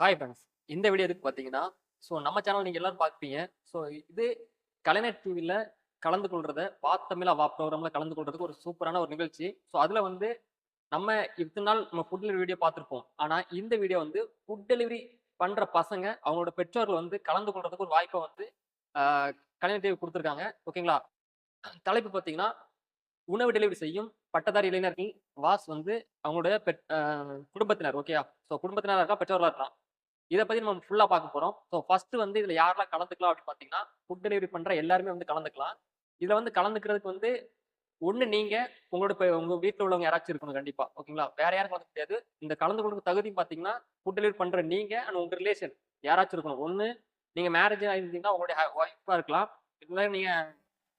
Hi friends இந்த video எதுக்கு பார்த்தீங்கன்னா ஸோ நம்ம சேனல் நீங்கள் எல்லோரும் பார்ப்பீங்க ஸோ இது கலைஞர் டிவியில் கலந்து கொள்றத வா தமிழா வா ப்ரோக்ராமில் கலந்து கொள்றதுக்கு ஒரு சூப்பரான ஒரு நிகழ்ச்சி. ஸோ அதில் வந்து நம்ம இத்தனை நாள் நம்ம ஃபுட் டெலிவரி வீடியோ பார்த்துருப்போம் ஆனால் இந்த வீடியோ வந்து ஃபுட் டெலிவரி பண்ணுற பசங்க அவங்களோட பெற்றோர்கள் வந்து கலந்து கொள்றதுக்கு ஒரு வாய்ப்பை வந்து கலைஞர் டிவி கொடுத்துருக்காங்க. ஓகேங்களா தலைப்பு பார்த்தீங்கன்னா உணவு டெலிவரி செய்யும் பட்டதாரி இளைஞர்கள் வாஸ் வந்து அவங்களுடைய பெட் குடும்பத்தினர். ஓகேயா ஸோ குடும்பத்தினராக இருக்கா? பெற்றோர்களாக இருக்கலாம் இதை பத்தி நம்ம ஃபுல்லா பார்க்க போறோம். ஸோ ஃபர்ஸ்ட் வந்து இதுல யாரெல்லாம் கலந்துக்கலாம் அப்படின்னு பாத்தீங்கன்னா ஃபுட் டெலிவரி பண்ற எல்லாருமே வந்து கலந்துக்கலாம். இதுல வந்து கலந்துக்கிறதுக்கு வந்து ஒண்ணு நீங்க உங்களோட இப்போ உங்க வீட்டில் உள்ளவங்க யாராச்சும் இருக்கணும் கண்டிப்பா. ஓகேங்களா வேற யாரும் கலந்து முடியாது. இந்த கலந்து கொள்ளுக்கு தகுதி பாத்தீங்கன்னா ஃபுட் டெலிவரி பண்ற நீங்க அண்ட் உங்க ரிலேஷன் யாராச்சும் இருக்கணும். ஒண்ணு நீங்க மேரேஜ் ஆயிருந்தீங்கன்னா உங்களுடைய ஒய்ஃபா இருக்கலாம். இல்லை நீங்க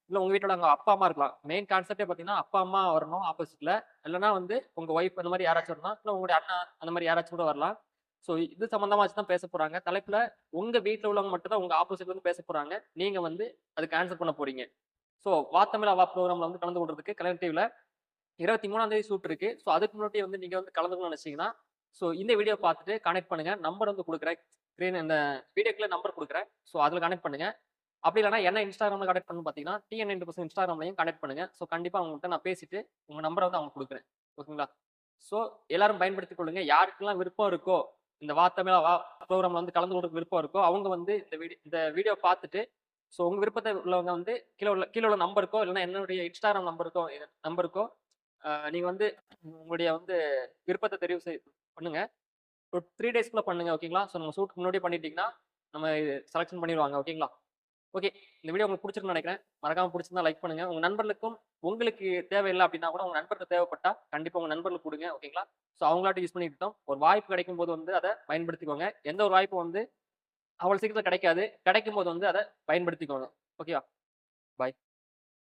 இல்ல உங்க வீட்டோட உங்க அப்பா அம்மா இருக்கலாம். மெயின் கான்செப்டே பாத்தீங்கன்னா அப்பா அம்மா வரணும் ஆப்போசிட்ல இல்லைன்னா வந்து உங்க ஒய்ஃப் அந்த மாதிரி யாராச்சும் வரலாம் இல்லை உங்களுடைய அண்ணா அந்த மாதிரி யாராச்சும் கூட வரலாம். ஸோ இது சம்மந்தமாக வச்சு தான் பேச போகிறாங்க தலைப்பில் உங்கள் வீட்டில் உள்ளவங்க மட்டும் தான் உங்கள் ஆப்போசிட் வந்து பேச போகிறாங்க நீங்கள் வந்து அதுக்கு ஆன்சர் பண்ண போகிறீங்க ஸோ வா அவா ப்ரோக்ராமில் வந்து கலந்து கொள்றதுக்கு கலைஞர் டிவியில் இருபத்தி மூணாம் தேதி ஷூட் இருக்குது ஸோ அதுக்கு முன்னாடி வந்து நீங்கள் வந்து கலந்துக்கணும்னு நினச்சிங்கன்னா ஸோ இந்த வீடியோ பார்த்துட்டு கனெக்ட் பண்ணுங்கள் நம்பர் வந்து கொடுக்குறேன். ஸ்க்ரீன் இந்த வீடியோக்குள்ளே நம்பர் கொடுக்குறேன். ஸோ அதில் கனெக்ட் பண்ணுங்க. அப்படி இல்லைனா என்ன இன்ஸ்டாகிராமில் கனெக்ட் பண்ணு பார்த்தீங்கன்னா டிஎன் நைன்டி பர்சன்ட் இன்ஸ்டாகிராம்லையும் கனெக்ட் பண்ணுங்க. ஸோ கண்டிப்பாக அவங்கள்ட்ட நான் பேசிட்டு உங்கள் நம்பரை வந்து அவங்க கொடுக்குறேன். ஓகேங்களா ஸோ எல்லாரும் பயன்படுத்திக் கொள்ளுங்கள் யாருக்கெல்லாம் விருப்பம் இருக்கோ இந்த வா தமிழா வா ப்ரோக்ராம்ல வந்து கலந்து கொள்றதுக்கு விருப்பம் இருக்கோ அவங்க வந்து இந்த வீடியோ இந்த வீடியோ பார்த்துட்டு ஸோ உங்கள் விருப்பத்தை உள்ளவங்க வந்து கீழே உள்ள கீழே உள்ள நம்பருக்கோ இல்லைன்னா என்னுடைய இன்ஸ்டாகிராம் நம்பருக்கோ நம்பருக்கோ நீங்கள் வந்து உங்களுடைய வந்து விருப்பத்தை தெரிவு செய் பண்ணுங்கள் ஒரு த்ரீ டேஸ்க்குள்ளே பண்ணுங்கள் ஓகேங்களா ஸோ நம்ம ஷூட்டுக்கு முன்னாடியே பண்ணிட்டீங்கன்னா நம்ம செலெக்ஷன் பண்ணிடுவாங்க ஓகேங்களா ஓகே. இந்த வீடியோ உங்களுக்கு பிடிச்சிருக்குன்னு நினைக்கிறேன். மறக்காம பிடிச்சிருந்தா லைக் பண்ணுங்க. உங்க நண்பர்களுக்கும் உங்களுக்கு தேவையில்லை அப்படின்னா கூட உங்க நண்பருக்கு தேவைப்பட்டா கண்டிப்பா உங்க நண்பர்களுக்கு கொடுங்க ஓகேங்களா? ஸோ அவங்களாட்ட யூஸ் பண்ணிக்கிட்டோம் ஒரு வாய்ப்பு கிடைக்கும் போது வந்து அதை பயன்படுத்திக்கோங்க. எந்த ஒரு வாய்ப்பு வந்து அவ்வளோ சீக்கிரத்தில் கிடைக்காது. கிடைக்கும் போது வந்து அதை பயன்படுத்திக்கோங்க. ஓகேவா? பாய்